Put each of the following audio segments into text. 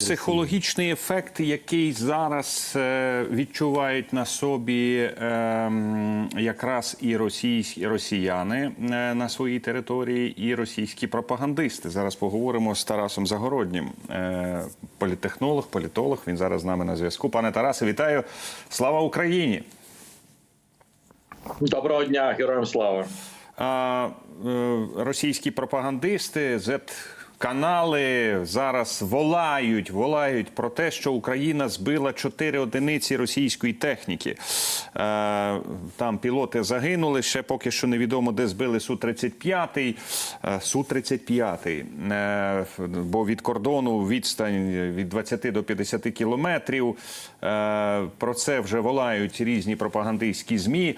Психологічний ефект, який зараз е, відчувають на собі ем, якраз і російські росіяни е, на своїй території, і російські пропагандисти. Зараз поговоримо з Тарасом Загороднім, е, політтехнолог, політолог. Він зараз з нами на зв'язку. Пане Тарасе, вітаю! Слава Україні! Доброго дня, героям слава. Російські пропагандисти, Z-канали зараз волають, волають про те, що Україна збила чотири одиниці російської техніки. Е, там пілоти загинули. Ще поки що невідомо, де збили Су-35. Е, Су-35. Е, бо від кордону відстань від 20 до 50 кілометрів. Е, про це вже волають різні пропагандистські змі.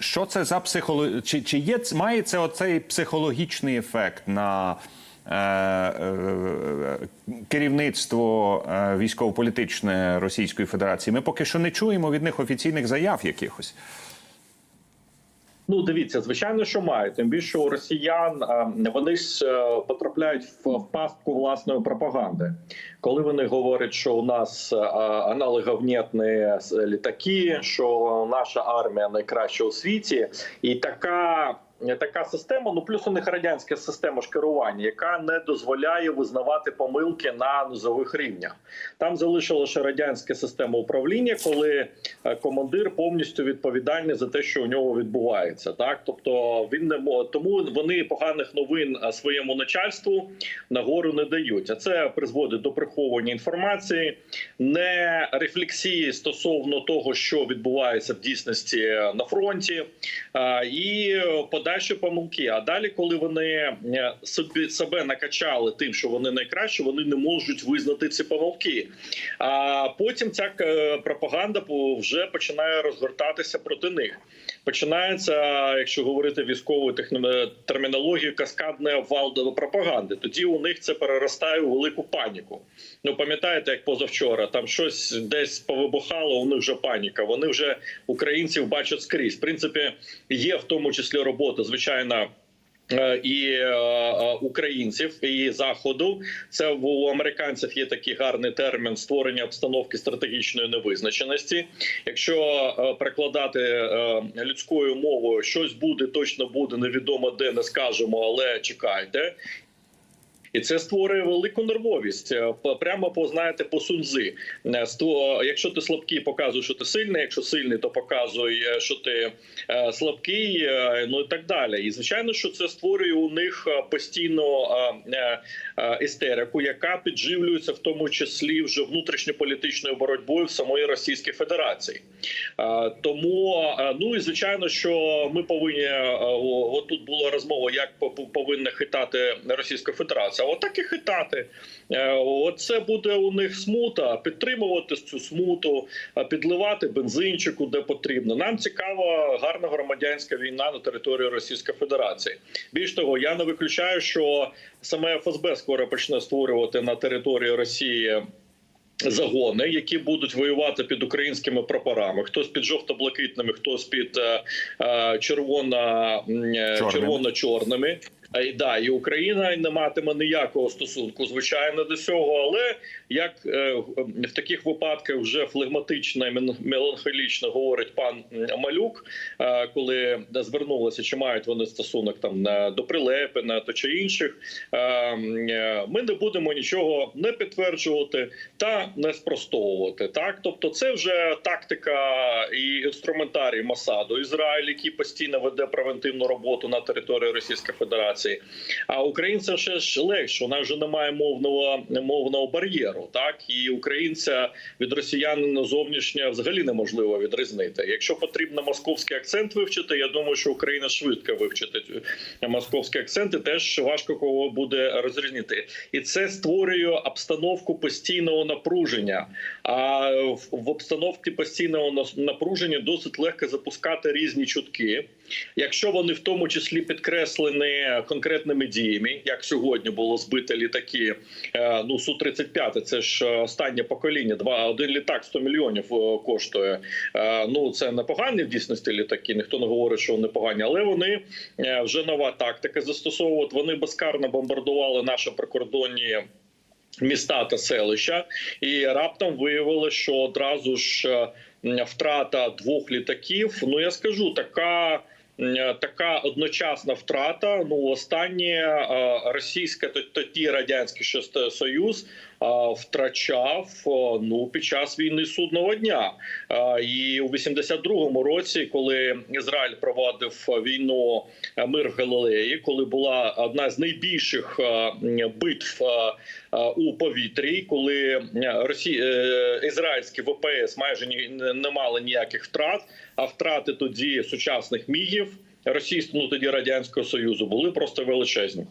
Що це за психоло... Чи, чи є має це оцей психологічний ефект на керівництво е, військово-політичне Російської Федерації? Ми поки що не чуємо від них офіційних заяв якихось. Ну, дивіться, звичайно, що має. Тим більше у росіян е, вони ж е, потрапляють в, пастку власної пропаганди. Коли вони говорять, що у нас е, аналоговнітні літаки, що наша армія найкраща у світі, і така. Така система, ну плюс у них радянська система ж керування, яка не дозволяє визнавати помилки на низових рівнях. Там залишилася радянська система управління, коли е, командир повністю відповідальний за те, що у нього відбувається. Так, тобто він не тому вони поганих новин е, своєму начальству нагору не дають. А це призводить до приховування інформації, не рефлексії стосовно того, що відбувається в дійсності на фронті, е, і подальші помилки. А далі, коли вони е, собі себе накачали тим, що вони найкраще, вони не можуть визнати ці помилки. А потім ця е, пропаганда вже починає розгортатися проти них. Починається, якщо говорити військовою термінологією, каскадний обвал пропаганди. Тоді у них це переростає у велику паніку. Ну пам'ятаєте, як позавчора там щось десь повибухало, у них вже паніка. Вони вже українців бачать скрізь. В принципі, є в тому числі робота, звичайно. Е, І е, е, українців і заходу це у американців є такий гарний термін створення обстановки стратегічної невизначеності. Якщо прикладати людською мовою, щось буде, точно буде, невідомо де не скажемо, але чекайте. І це створює велику нервовість. Е, Прямо по знаєте, по сунзи. Е, Якщо ти слабкий, показуй, що ти сильний. Якщо сильний, то показуй, е, що ти слабкий. Ну і так далі. І звичайно, що це створює у них постійно істерику, яка підживлюється в тому числі вже внутрішньополітичною боротьбою в самої Російської Федерації. Тому ну і звичайно, що ми повинні е, о- от тут була розмова, як по- по- повинна хитати Російська Федерація. Отак і хитати. Е, Оце буде у них смута, підтримувати цю смуту, е, підливати бензинчику, де потрібно. Нам цікава гарна громадянська війна на території Російської Федерації. Більш того, я не виключаю, що саме ФСБ скоро почне створювати на території Росії. Загони, які будуть воювати під українськими прапорами, хтось під жовто-блакитними, хтось під е, е, і да, і Україна не матиме ніякого стосунку, звичайно, до цього. Але як е, в таких випадках вже флегматично і меланхолічно говорить пан Малюк, е, коли звернулися, чи мають вони стосунок там до Прилепина то чи інших, ми не будемо нічого не підтверджувати та не спростовувати. Так, тобто, це вже тактика і інструментарій Масаду Ізраїль, який постійно веде превентивну роботу на території Російської Федерації. А українцям ще ж легше. У нас вже немає мовного мовного бар'єру. Так і українця від росіянина зовнішнього взагалі неможливо відрізнити. Якщо потрібно московський акцент вивчити, я думаю, що Україна швидко вивчити московські акценти. Теж важко кого буде розрізнити, і це створює обстановку постійного напруження. А в обстановці постійного напруження досить легко запускати різні чутки, якщо вони в тому числі підкреслені конкретними діями, як сьогодні було збито літаки. е, Ну су 35 це ж е, останнє покоління. Два один літак 100 мільйонів е, коштує. Ну це непогані в дійсності літаки. Ніхто не говорить, що вони погані, але вони вже нова тактика застосовують. Вони безкарно бомбардували наші прикордонні міста та селища, і раптом виявилося, що одразу ж втрата двох літаків. Ну я скажу, така. М, Така одночасна втрата. Ну останнє е, російське тоді радянський союз е, втрачав ну під час війни судного дня. І у 82-му році, коли Ізраїль проводив війну е, мир в Галилеї, коли була одна з найбільших е, битв е, у повітрі, коли Росі... ізраїльські ВПС майже ні... не мали ніяких втрат, а втрати тоді сучасних мігів російського ну, тоді радянського союзу були просто величезні.